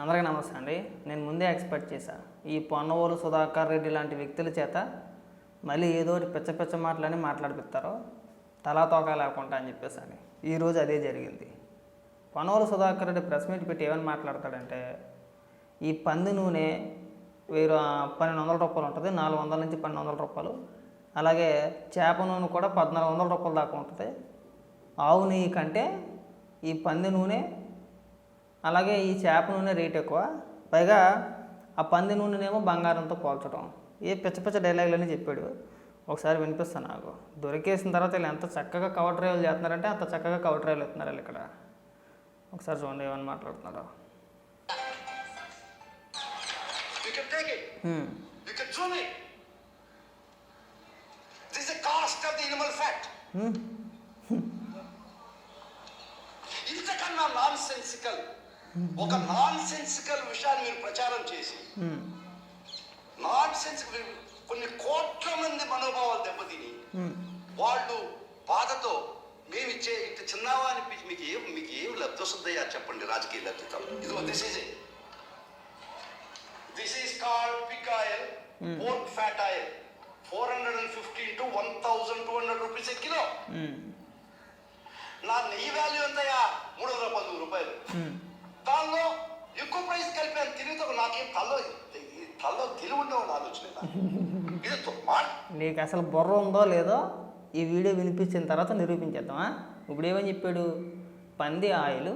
అందరికీ నమస్తే అండి. నేను ముందే ఎక్స్పెక్ట్ చేశా. ఈ పొన్నవోలు సుధాకర్ రెడ్డి లాంటి వ్యక్తుల చేత మళ్ళీ ఏదో ఒకటి పిచ్చ పిచ్చ మాటలని మాట్లాడిపిస్తారో. తలా తోక లేకుండా అని చెప్పేసి అని. ఈరోజు అదే జరిగింది. పొన్నవోలు సుధాకర్ రెడ్డి ప్రెస్ మీట్ పెట్టి ఏమని మాట్లాడతాడంటే ఈ పంది నూనె వేరు పన్నెండు వందల రూపాయలు ఉంటుంది. నాలుగు వందల నుంచి పన్నెండు వందల రూపాయలు. అలాగే చేప నూనె కూడా పద్నాలుగు వందల రూపాయల దాకా ఉంటుంది. ఆవు నెయ్యి కంటే ఈ పంది నూనె అలాగే ఈ చేప నూనె రేట్ ఎక్కువ. పైగా ఆ పంది నూనెనేమో బంగారంతో పోల్చడం ఏ పిచ్చ పిచ్చ డైలాగులని చెప్పాడు. ఒకసారి వినిపిస్తాను నాకు. దొరికేసిన తర్వాత వీళ్ళు ఎంత చక్కగా కవర్ డ్రైవ్లు చేస్తున్నారంటే అంత చక్కగా కవర్ డ్రైవ్లు ఎత్తున్నారు వీళ్ళు ఇక్కడ. ఒకసారి చూడండి ఏమని మాట్లాడుతున్నారు. ఇంతకన్నా నాన్ సెన్సికల్ ఒక నాన్ సెన్సికల్ విషయాన్ని మీరు ప్రచారం చేసి. నాన్ సెన్సికల్ కొన్ని కోట్ల మంది మనోభావాలు దెబ్బతిని. వాళ్ళు బాధతో మేము ఇచ్చే ఇంత చిన్నవా అనిపించి మీకు ఏం మీకు ఏం లబ్ధి వస్తుందయ్యా చెప్పండి రాజకీయ లబ్ధితో ఇదిగో this is this is called pig oil pork fat oil four hundred and fifteen to one thousand two hundred rupees kilo. నా నెయ్యి వాల్యూ ఎంతయ్యా మూడు వందల పదమూడు రూపాయలు. దానిలో ఎక్కువ ప్రైస్ కలిపాను తెలివితో నాకేం తల్లో తల్లో తెలివి ఉండవు ఆలోచన ఇది నీకు అసలు బుర్ర ఉందో లేదో ఈ వీడియో వినిపించిన తర్వాత నిరూపించేద్దామా ఇప్పుడు ఏమని చెప్పాడు? పంది ఆయిల్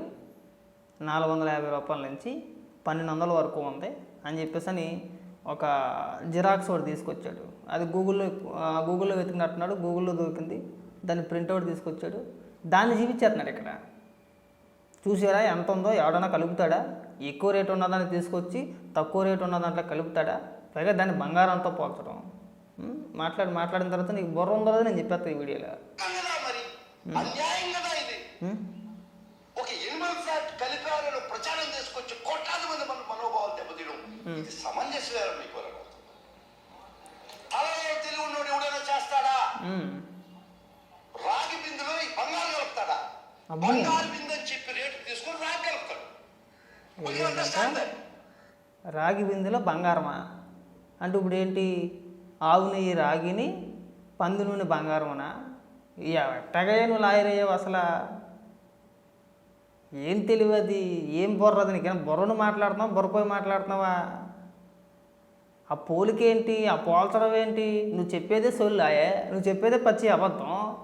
నాలుగు వందల యాభై రూపాయల నుంచి పన్నెండు వందల వరకు ఉంది అని చెప్పేసి అని ఒక జిరాక్స్ ఒకటి తీసుకొచ్చాడు. అది గూగుల్లో గూగుల్లో వెతికినట్టున్నాడు గూగుల్లో దొరికింది. దాన్ని ప్రింట్అవుట్ తీసుకొచ్చాడు. దాన్ని చూపించేస్తున్నాడు ఇక్కడ. చూసారా? ఎంత ఉందో ఎవడన్నా కలుపుతాడా? ఎక్కువ రేటు ఉన్నదాన్ని తీసుకొచ్చి తక్కువ రేటు ఉన్న దాంట్లో కలుపుతాడా? పైగా దాన్ని బంగారంతో పోల్చడం? మాట్లాడి మాట్లాడిన తర్వాత నీకు బుర్ర ఉందో నేను చెప్పేస్తాను ఈ వీడియోలో. రాగి బిందులో ఈ బంగారు కలుపుతాడా. బంగారు బిందు అని చెప్పి రేటు తీసుకొని రాగి కలుపుతాడు Will రాగి బిందెలో బంగారమా? అంటే ఇప్పుడు ఏంటి? ఆవు నెయ్యి రాగిని పంది నూనె బంగారమనా? ఎట్టగా నువ్వు లాయర్ అయ్యావు అసలు. ఏం తెలివి అది? ఏం బుర్రది నీకేనా బుర్రను మాట్లాడుతున్నావు? బుర్రపోయి మాట్లాడుతున్నావా? ఆ పోలికేంటి? ఆ పోల్చడం ఏంటి? నువ్వు చెప్పేదే సొల్లాయే నువ్వు చెప్పేదే పచ్చి అబద్ధం.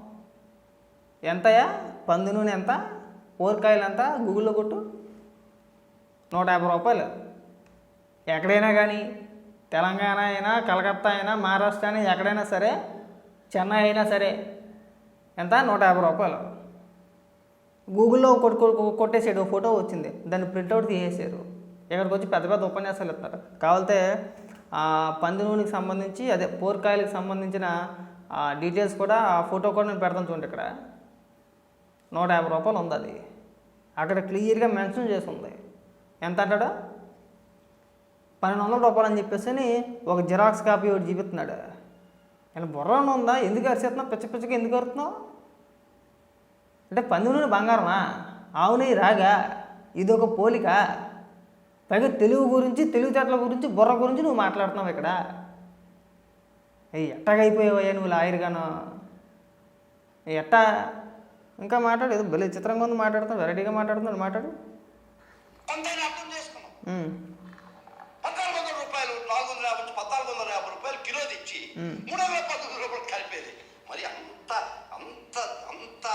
ఎంతయా పంది నూనె ఎంత? ఊరకాయలు ఎంత? గూగుల్లో కొట్టు. నూట యాభై రూపాయలు. ఎక్కడైనా కానీ తెలంగాణ అయినా కలకత్తా అయినా మహారాష్ట్ర అయినా ఎక్కడైనా సరే చెన్నై అయినా సరే ఎంత? నూట యాభై రూపాయలు. గూగుల్లో కొట్టు కొట్టేసాడు ఫోటో వచ్చింది. దాన్ని ప్రింట్అవుట్ తీసేసారు. ఇక్కడికి వచ్చి పెద్ద పెద్ద ఉపన్యాసాలు ఇస్తారు కావాలంటే ఆ పంది నూనెకి సంబంధించి అదే పోర్కాయలకు సంబంధించిన ఆ డీటెయిల్స్ కూడా ఆ ఫోటో కూడా నేను పెడతాను చూడండి ఇక్కడ. నూట యాభై రూపాయలు ఉంది అది. అక్కడ క్లియర్గా మెన్షన్ చేసి ఉంది ఎంత అంటాడు? పన్నెండు వందల రూపాయలు అని చెప్పేసి అని ఒక జిరాక్స్ కాపీ ఒకటి చూపిస్తున్నాడు. నేను బుర్ర ఉందా? ఎందుకు అరిచేస్తున్నావు పిచ్చ పిచ్చగా ఎందుకు అరుతున్నావు అంటే పంది నూనె బంగారమా? అవునయ్యి రాగా? ఇది ఒక పోలిక. పైగా తెలుగు గురించి తెలివితేటల గురించి బుర్ర గురించి నువ్వు మాట్లాడుతున్నావు ఇక్కడ. ఎట్టగైపోయావయ్యా నువ్వు లాయర్గాను? ఎట్టా? ఇంకా మాట్లాడు ఏదో భలే చిత్రంగా ఉంది మాట్లాడుతున్నావు వెరైటీగా మాట్లాడుతున్నాడు మాట్లాడు. అంతైనా అర్థం చేసుకున్నాం. పద్నాలుగు వందల రూపాయలు నాలుగు వందల యాభై పద్నాలుగు వందల యాభై రూపాయలు కిలో తెచ్చి. మూడు వందల పద్దెనిమిది రూపాయలు కలిపేది. మరి అంత అంత అంత.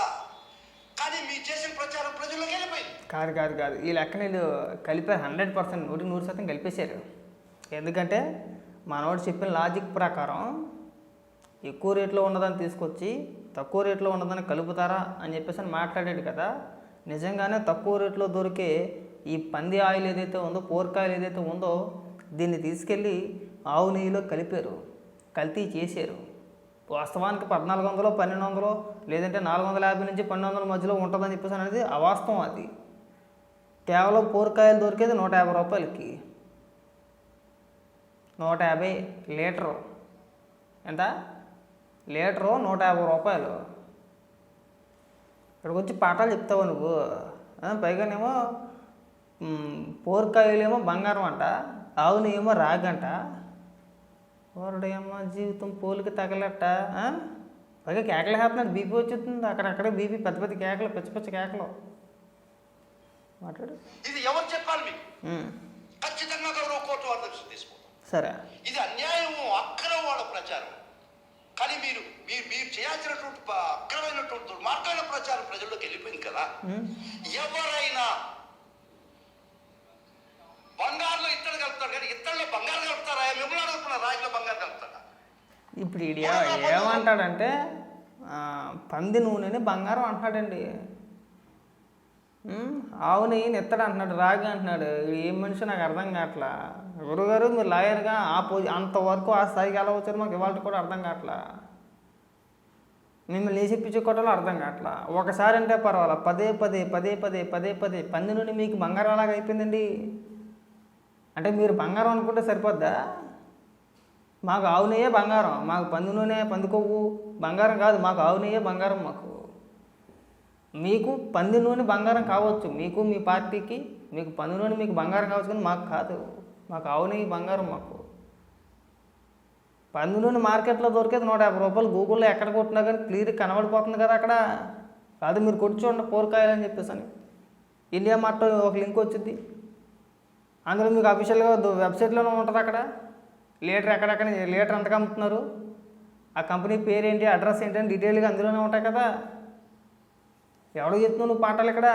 కానీ మీరు చేసిన ప్రచారం ప్రజల్లోకి వెళ్ళిపోయింది. కాదు కాదు కాదు. ఈ లెక్క వీళ్ళు కలిపారు హండ్రెడ్ పర్సెంట్ నూటికి నూరు శాతం కలిపేశారు. ఎందుకంటే మనోడు చెప్పిన లాజిక్ ప్రకారం ఎక్కువ రేట్లో ఉన్నదాన్ని తీసుకొచ్చి తక్కువ రేట్లో ఉన్నదాన్ని కలుపుతారా అని చెప్పేసి అని మాట్లాడాడు కదా. నిజంగానే తక్కువ రేట్లో దొరికే ఈ పంది ఆయిల్ ఏదైతే ఉందో పోర్క్ ఆయిల్ ఏదైతే ఉందో దీన్ని తీసుకెళ్ళి ఆవు నెయ్యిలో కలిపారు. కల్తీ చేశారు. వాస్తవానికి పద్నాలుగు వందలు పన్నెండు వందలు లేదంటే నాలుగు వందల యాభై నుంచి పన్నెండు వందల మధ్యలో ఉంటుందని చెప్పేసి అనేది అవాస్తవం అది. కేవలం పూరకాయలు దొరికేది నూట యాభై రూపాయలకి. నూట యాభై లీటరు. ఎంత? లీటరు నూట యాభై రూపాయలు. ఇక్కడికి వచ్చి పాఠాలు చెప్తావు నువ్వు? పైగానేమో పోరకాయలేమో బంగారం అంట ఆవు నెయ్యేమో రాగంట వారుడేమో జీవితం పోలికి తగలట ఆ? పైగా కేకలు వేస్తున్నాడు బీపీ వచ్చేస్తుంది అక్కడక్కడే బీపీ పెద్ద పెద్ద కేకలు పిచ్చ పిచ్చ కేకలు. మాట్లాడు. ఇది ఎవరు చెప్పాలి మీకు? ఖచ్చితంగా గౌరవ కోర్టు వారి దృష్టి తీసుకుంటాం. సరే. ఇది అన్యాయము అక్రమ వాళ్ళ ప్రచారం. కానీ మీరు మీరు మీరు చేయాల్సినటువంటి అక్రమైనటువంటి దుర్మార్గమైన ప్రచారం ప్రజల్లోకి వెళ్ళిపోయింది కదా. ఎవరైనా బంగారులో ఇత్తడి కానీ ఇత్తడిలో బంగారు కలుపుతారా? మిమ్మల్ని బంగారు కలుపుతారా? ఇప్పుడు ఏ- ఏమంటాడంటే పంది నూనెని బంగారం అంటున్నాడండి. ఆవు నెయ్యి నెత్తడు అంటున్నాడు రాగి అంటున్నాడు. ఇది ఏం మనిషి నాకు అర్థం కావట్లా? గురుగారు మీరు లాయర్గా ఆ పొజి అంతవరకు ఆ స్థాయికి ఎలా వచ్చారు మాకు ఇవాళ కూడా అర్థం కావట్లా? మిమ్మల్ని ఏ చెప్పించుకోవటంలో అర్థం కావట్లా? ఒకసారి అంటే పర్వాలా? పదే పదే పదే పదే పదే పదే పంది నుండి మీకు బంగారం అలాగ అయిపోయిందండి. అంటే మీరు బంగారం అనుకుంటే సరిపోద్దా? మాకు ఆవు నెయ్యే బంగారం మాకు పంది నూనె పంది కొవ్వు బంగారం కాదు మాకు ఆవు నెయ్యే బంగారం మాకు. మీకు పంది నూనె బంగారం కావచ్చు మీకు మీ పార్టీకి మీకు పంది నూనె మీకు బంగారం కావచ్చు కానీ మాకు కాదు. మాకు ఆవు నెయ్యి బంగారం మాకు. పంది నూనె మార్కెట్లో దొరికేది నూట యాభై రూపాయలు గూగుల్లో ఎక్కడ కొట్టినా కానీ క్లియర్ కనబడిపోతుంది కదా అక్కడ. కాదు మీరు కొట్టి చూడండి కూరకాయలు అని చెప్పేసి అని. ఇండియా మార్ట్ ఒక లింక్ వచ్చింది. అందులో మీకు అఫీషియల్గా వెబ్సైట్లోనే ఉంటుంది అక్కడ. లీటర్ ఎక్కడెక్కడ లీటర్ ఎంతకు అమ్ముతున్నారు? ఆ కంపెనీ పేరు ఏంటి అడ్రస్ ఏంటి అని డీటెయిల్గా అందులోనే ఉంటాయి కదా. ఎవడో చెప్తున్నావు నువ్వు పాటలు ఇక్కడ?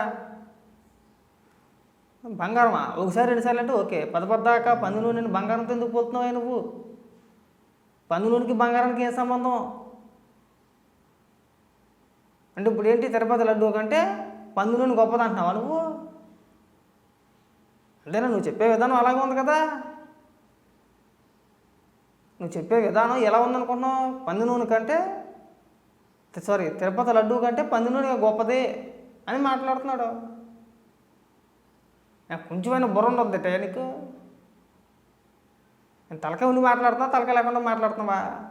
బంగారమా? ఒకసారి రెండుసార్లు అంటే ఓకే. పద పద్దాక పంది నూనెని బంగారంతో ఎందుకు పోతున్నావు నువ్వు? పంది నూనెకి బంగారానికి ఏం సంబంధం? అంటే ఇప్పుడు ఏంటి తిరుపతి లడ్డు కంటే పంది నూనె గొప్పది అంటున్నావా నువ్వు? అంతేనా నువ్వు చెప్పే విధానం అలాగే ఉంది కదా? నువ్వు చెప్పే విధానం ఎలా ఉందనుకుంటున్నావు? పంది నూనె కంటే సారీ తిరుపతి లడ్డు కంటే పంది నూనె గొప్పది అని మాట్లాడుతున్నాడు. నాకు కొంచెమైనా బుర్ర ఉండొద్ది నీకు. నేను తలకాయ ఉండి మాట్లాడుతున్నా తలకాయ లేకుండా మాట్లాడుతున్నావా?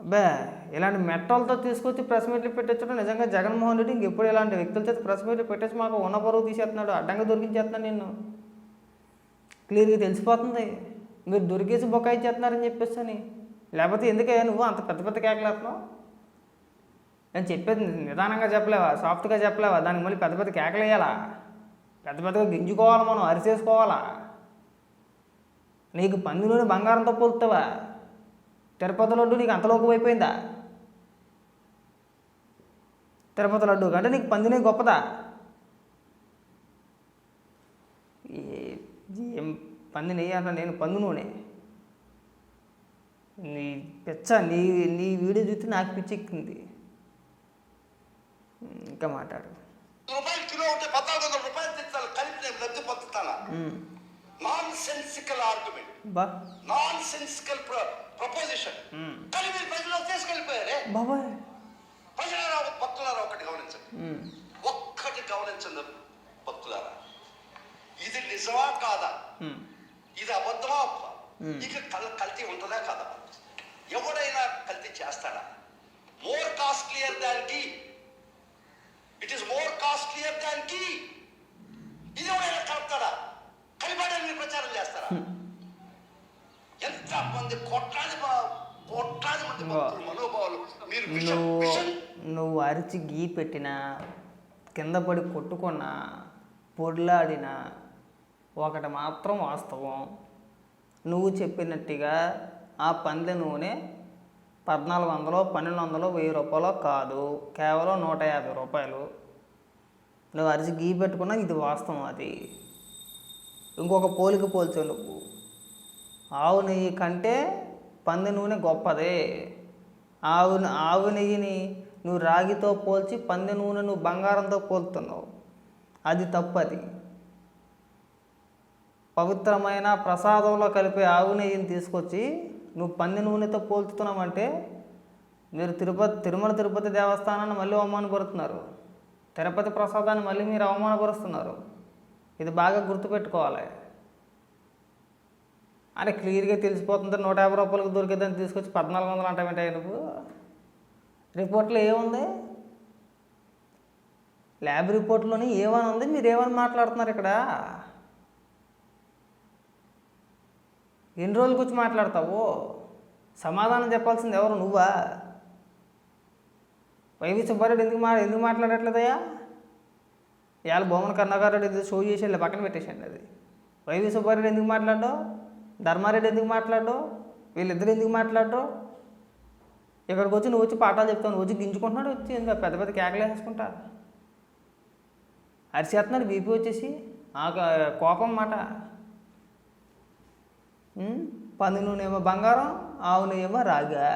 అబ్బే ఇలాంటి మెట్టలతో తీసుకొచ్చి ప్రెస్ మీట్లు పెట్టించడం నిజంగా జగన్మోహన్ రెడ్డి ఇంకెప్పుడు ఇలాంటి వ్యక్తుల చేత ప్రెస్ మీట్లు పెట్టేసి మాకు ఉన్న పరువు తీసేస్తున్నాడు అడ్డంగా దొరికించేస్తున్నాడు నిన్ను. క్లియర్గా తెలిసిపోతుంది. మీరు దొరికేసి బొక్కాయి చేస్తున్నారని చెప్పేసి అని. లేకపోతే ఎందుకే నువ్వు అంత పెద్ద పెద్ద కేకలేస్తున్నావు నేను చెప్పేది నిదానంగా చెప్పలేవా? సాఫ్ట్గా చెప్పలేవా? దానికి మళ్ళీ పెద్ద పెద్ద కేకలు వేయాలా? పెద్ద పెద్దగా గింజుకోవాలా మనం? అరిసేసుకోవాలా? నీకు పందిలోని బంగారంతో పోలుతావా తిరుపతి లడ్డు నీకు అంతలోకి అయిపోయిందా? తిరుపతి లడ్డు కంటే నీకు పందినే గొప్పదా? ఏ- ఏం పంది నెయ్యి అంట నేను పంది నూనె. నీ పిచ్చ నీ నీ వీడియో చూస్తే నాకు పిచ్చెక్కింది ఇంకా మాట్లాడు. రూపాయలు కిలో ఉంటే పద్నాలుగు వందల రూపాయలు తెచ్చాను కలిపి నేను లబ్ధి పొందుతానా ఉమ్. నాన్ సెన్సికల్ ఆర్గ్యుమెంట్ బా సెన్సికల్ ప్రపోజిషన్ ఉమ్. కానీ మీరు ప్రజలు తీసుకెళ్ళిపోయారే బాబాయ్. ప్రజలారా భక్తులారా ఒకటి గమనించండి. ఉమ్. ఒక్కటి గమనించండి భక్తులారా. ఇది నిజమా కాదా? ఉమ్. ఇది అబద్ధమా? Hmm. ఇక కల్ కల్తీ ఉంటుందా కాదా? ఎవడైనా కల్తీ చేస్తాడా? మోర్ కాస్ట్లియర్ దాన్కి ఇట్ ఈస్ మోర్ కాస్ట్లియర్ దాన్కి ఇది ఎవడైనా కలుపుతాడా? కలిపాడని ప్రచారం చేస్తారా? మంది కోట్లాది మా- కోట్లాది మంది భక్తులు మనోభావాలు. మీరు నువ్వు నువ్వు అరిచి గీ పెట్టినా కింద పడి కొట్టుకున్నా పొడిలాడినా ఒకటి మాత్రం వాస్తవం. నువ్వు చెప్పినట్టుగా ఆ పందె నూనె పద్నాలుగు వందలు పన్నెండు వందలు వెయ్యి రూపాయలు కాదు. కేవలం నూట యాభై రూపాయలు. నువ్వు అరిచి గీ పెట్టుకున్నా ఇది వాస్తవం అది. ఇంకొక పోలిక పోల్చావు నువ్వు. ఆవు నెయ్యి కంటే పంది నూనె గొప్పదే. ఆవు ఆవు నెయ్యిని నువ్వు రాగితో పోల్చి పంది నూనె నువ్వు బంగారంతో పోల్తున్నావు. అది తప్పది. పవిత్రమైన ప్రసాదంలో కలిపే ఆవు నెయ్యిని తీసుకొచ్చి నువ్వు పంది నూనెతో పోల్చుతున్నావంటే మీరు తిరుపతి తిరుమల తిరుపతి దేవస్థానాన్ని మళ్ళీ అవమానపరుతున్నారు తిరుపతి ప్రసాదాన్ని మళ్ళీ మీరు అవమానపరుస్తున్నారు. ఇది బాగా గుర్తుపెట్టుకోవాలి. అని క్లియర్గా తెలిసిపోతుంది? నూట యాభై రూపాయలకు దొరికేదని తీసుకొచ్చి పద్నాలుగు వందలు అంటావేంటే నువ్వు రిపోర్ట్లో ఏముంది? ల్యాబ్ రిపోర్ట్లోని ఏమని ఉంది? మీరు ఏమని మాట్లాడుతున్నారు ఇక్కడ? ఎన్ని రోజులకు వచ్చి మాట్లాడతావు? సమాధానం చెప్పాల్సింది ఎవరు? నువ్వా? వైవి సుబ్బారెడ్డి ఎందుకు మా ఎందుకు మాట్లాడట్లేదయ్యా? ఇవాళ భువన కర్ణగారు రెడ్డి షో చేసి పక్కన పెట్టేసండి అది. వైవి సుబ్బారెడ్డి ఎందుకు మాట్లాడో ధర్మారెడ్డి ఎందుకు మాట్లాడో వీళ్ళిద్దరు ఎందుకు మాట్లాడరు ఇక్కడికి వచ్చి నువ్వు వచ్చి పాఠాలు చెప్తావు నువ్వు వచ్చి గింజుకుంటున్నాడు వచ్చి పెద్ద పెద్ద కేకలు వేసుకుంటా అరిచేస్తున్నాడు బీపీ వచ్చేసి. ఆ కోపం మాట. పంది నూనెమో బంగారం ఆవు నువ్వేమో రాగా.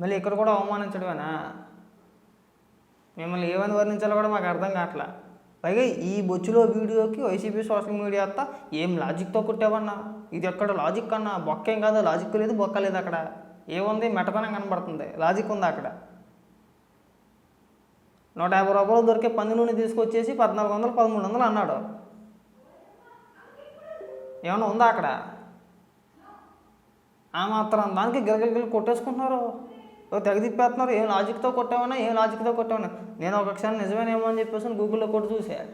మళ్ళీ ఇక్కడ కూడా అవమానించడమేనా? మిమ్మల్ని ఏమని వర్ణించాలో కూడా మాకు అర్థం కావట్లా. పైగా ఈ బొచ్చులో వీడియోకి వైసీపీ సోషల్ మీడియా అంతా ఏం లాజిక్తో కుట్టావన్నా? ఇది ఎక్కడ లాజిక్ అన్నా? బొక్కేం కాదు లాజిక్ లేదు బొక్క లేదు అక్కడ. ఏముంది? మెటతనం కనబడుతుంది. లాజిక్ ఉంది అక్కడ? నూట యాభై రూపాయలు దొరికే పంది నూనె తీసుకొచ్చేసి పద్నాలుగు వందలు పదమూడు వందలు అన్నాడు. ఏమన్నా ఉందా అక్కడ? ఆ మాత్రం దానికి గిరగిరగిరి కొట్టేసుకుంటున్నారు. తెగదిప్పేస్తున్నారు. తెగ ఏం లాజిక్తో కొట్టామన్నా ఏం లాజిక్తో కొట్టామన్నా నేను ఒక క్షణం నిజమేనేమో అని చెప్పేసి గూగుల్లో కొట్టి చూసా.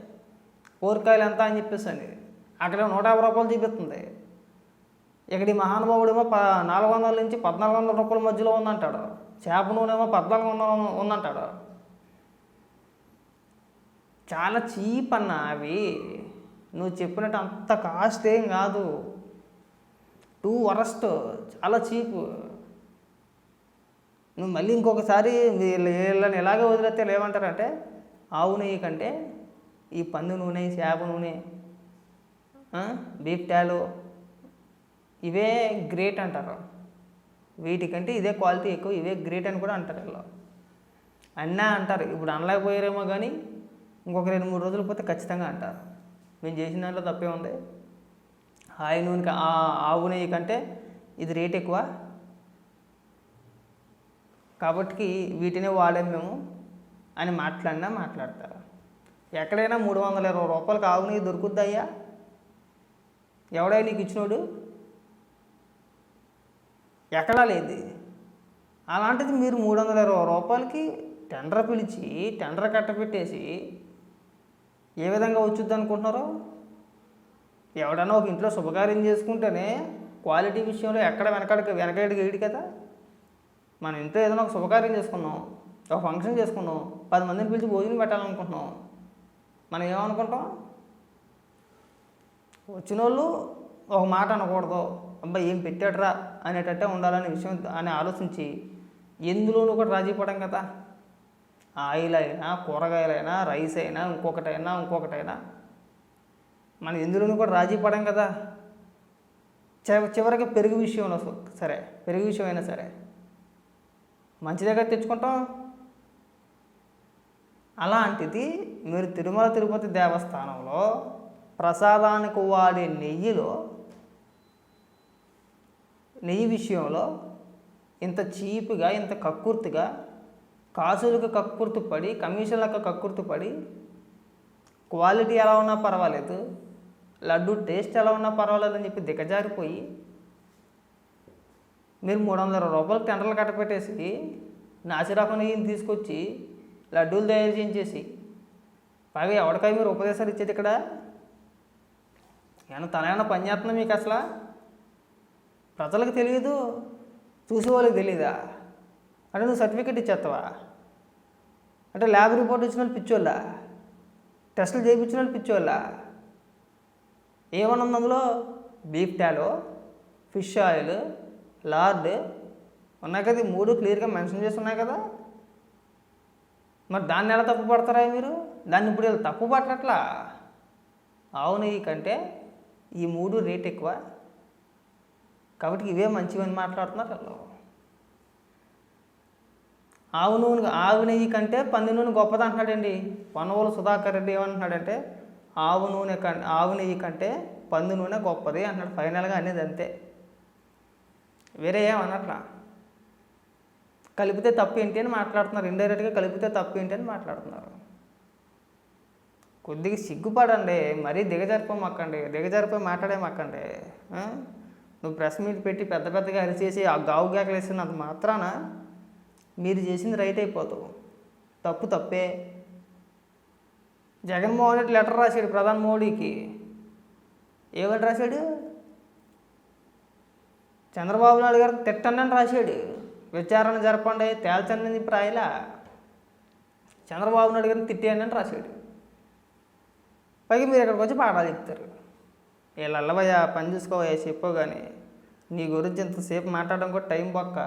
కూరకాయలు ఎంత అని చెప్పేసి అని. అక్కడ నూట యాభై రూపాయలు చూపిస్తుంది. ఇక్కడ ఈ మహానుభావుడేమో ప నాలుగు వందల నుంచి పద్నాలుగు వందల రూపాయల మధ్యలో ఉందంటాడు. చేప నూనెమో పద్నాలుగు వందల ఉందంటాడు. చాలా చీప్ అన్న అవి. నువ్వు చెప్పినట్టు అంత కాస్ట్ ఏం కాదు. Too worst. చాలా చీప్. నువ్వు మళ్ళీ ఇంకొకసారి వీళ్ళని ఎలాగ వదిలేస్తే వీళ్ళు ఏమంటారంటే ఆవు నెయ్యి కంటే ఈ పందు నూనె చేప నూనె బీఫ్ టాలో ఇవే గ్రేట్ అంటారు. వీటికంటే ఇదే క్వాలిటీ ఎక్కువ ఇవే గ్రేట్ అని కూడా అంటారు వీళ్ళు. అన్నా అంటారు ఇప్పుడు అనలేకపోయారేమో కానీ ఇంకొక రెండు మూడు రోజులు పోతే ఖచ్చితంగా అంటారు. మేము చేసిన దాంట్లో తప్పే ఉంది. హాయి నూనె ఆవు నెయ్యి కంటే ఇది రేట్ ఎక్కువ. కాబట్టి వీటినే వాడే మేము అని మాట్లాడినా మాట్లాడతారు. ఎక్కడైనా మూడు వందల ఇరవై రూపాయలు ఆవు నెయ్యి దొరుకుద్దయ్యా? ఎవడై నీకు ఇచ్చినోడు? ఎక్కడా లేదు. అలాంటిది మీరు మూడు వందల ఇరవై రూపాయలకి టెండర్ పిలిచి టెండర్ కట్టపెట్టేసి ఏ విధంగా వచ్చుద్ది అనుకుంటున్నారో? ఎవడన్నా ఒక ఇంట్లో శుభకార్యం చేసుకుంటేనే క్వాలిటీ విషయంలో ఎక్కడ వెనకడికి వెనకడికి వేయడు కదా? మన ఇంట్లో ఏదైనా ఒక శుభకార్యం చేసుకున్నాం ఒక ఫంక్షన్ చేసుకున్నాం పది మందిని పిలిచి భోజనం పెట్టాలనుకుంటున్నాం మనం ఏమనుకుంటాం? వచ్చిన వాళ్ళు ఒక మాట అనకూడదు అబ్బాయి ఏం పెట్టాడురా అనేటట్టే ఉండాలనే విషయం అని ఆలోచించి ఎందులోనూ కూడా రాజీ పడం కదా. ఆయిల్ అయినా కూరగాయలైనా రైస్ అయినా ఇంకొకటైనా ఇంకొకటైనా మనం ఎందులోనూ కూడా రాజీ పడం కదా. చివరికి పెరుగు విషయంలో సరే పెరుగు విషయం అయినా సరే. మంచి దగ్గర తెచ్చుకుంటాం. అలాంటిది మీరు తిరుమల తిరుపతి దేవస్థానంలో ప్రసాదానికి వాడే నెయ్యిలో నెయ్యి విషయంలో ఇంత చీప్గా ఇంత కక్కుర్తిగా కాసులకు కక్కుర్తి పడి కమిషన్లకు కక్కుర్తి పడి క్వాలిటీ ఎలా ఉన్నా పర్వాలేదు లడ్డు టేస్ట్ ఎలా ఉన్నా పర్వాలేదు అని చెప్పి దిగజారిపోయి మీరు మూడు వందల రూపాయలు టెండర్లు కట్టపెట్టేసి నాసిరకం నెయ్యిని తీసుకొచ్చి లడ్డూలు తయారు చేయించేసి. పైగా ఎవరికై మీరు ఉపదేశాలు ఇచ్చేది ఇక్కడ? ఏమన్నా తన ఏమన్నా పని చేస్తుందా మీకు అసలు? ప్రజలకు తెలియదు చూసే వాళ్ళకి తెలియదా అంటే నువ్వు సర్టిఫికేట్ ఇచ్చేస్తావా? అంటే ల్యాబ్ రిపోర్ట్ ఇచ్చిన వాళ్ళు పిచ్చోళ్ళా? టెస్టులు చేయించిన వాళ్ళు పిచ్చోళ్ళా? ఏమన్నా అందులో? Beef tallow fish oil lard ఉన్నాయి కదా ఈ మూడు క్లియర్గా మెన్షన్ చేసి ఉన్నాయి కదా? మరి దాన్ని ఎలా తప్పు పడతారా మీరు? దాన్ని ఇప్పుడు వీళ్ళు తప్పు పట్టట్లా? ఆవు నెయ్యి కంటే ఈ మూడు రేట్ ఎక్కువ. కాబట్టి ఇవే మంచివని మాట్లాడుతున్నారు వాళ్ళు. ఆవు నూనె ఆవు నెయ్యి కంటే పంది నూనె గొప్పది అంటున్నాడండి. పనవోలు సుధాకర్ రెడ్డి ఏమంటున్నాడంటే ఆవు నూనె కంటే ఆవు నెయ్యి కంటే పంది నూనె గొప్పది అంటున్నాడు. ఫైనల్గా అనేది అంతే. వేరే ఏమన్నట్లా కలిపితే తప్పు ఏంటి అని మాట్లాడుతున్నారు. ఇండైరెక్ట్గా కలిపితే తప్పు ఏంటి అని మాట్లాడుతున్నారు. కొద్దిగా సిగ్గుపడండి. మరీ దిగజారిపోమాకండి. దిగజారిపోయి మాట్లాడేమాకండి. నువ్వు ప్రెస్ మీట్ పెట్టి పెద్ద పెద్దగా అరిచేసి ఆ గావు కేకలేసినంత మాత్రాన మీరు చేసింది రైట్ అయిపోతావు. తప్పు తప్పే. జగన్మోహన్ రెడ్డి లెటర్ రాశాడు ప్రధాని మోడీకి. ఏమని రాశాడు? చంద్రబాబు నాయుడు గారు తిట్టనని రాశాడు. విచారణ జరపండి తేల్చండి చెప్పి రాయలా చంద్రబాబు నాయుడు గారిని తిట్టేయండి అని రాశాడు. పైగా మీరు ఇక్కడికి వచ్చి పాఠాలు చెప్తారు. వీళ్ళు అల్లవయ్యా పని చూసుకోవయ్యా చెప్పో కానీ నీ గురించి ఇంతసేపు మాట్లాడడం కూడా టైం పక్క.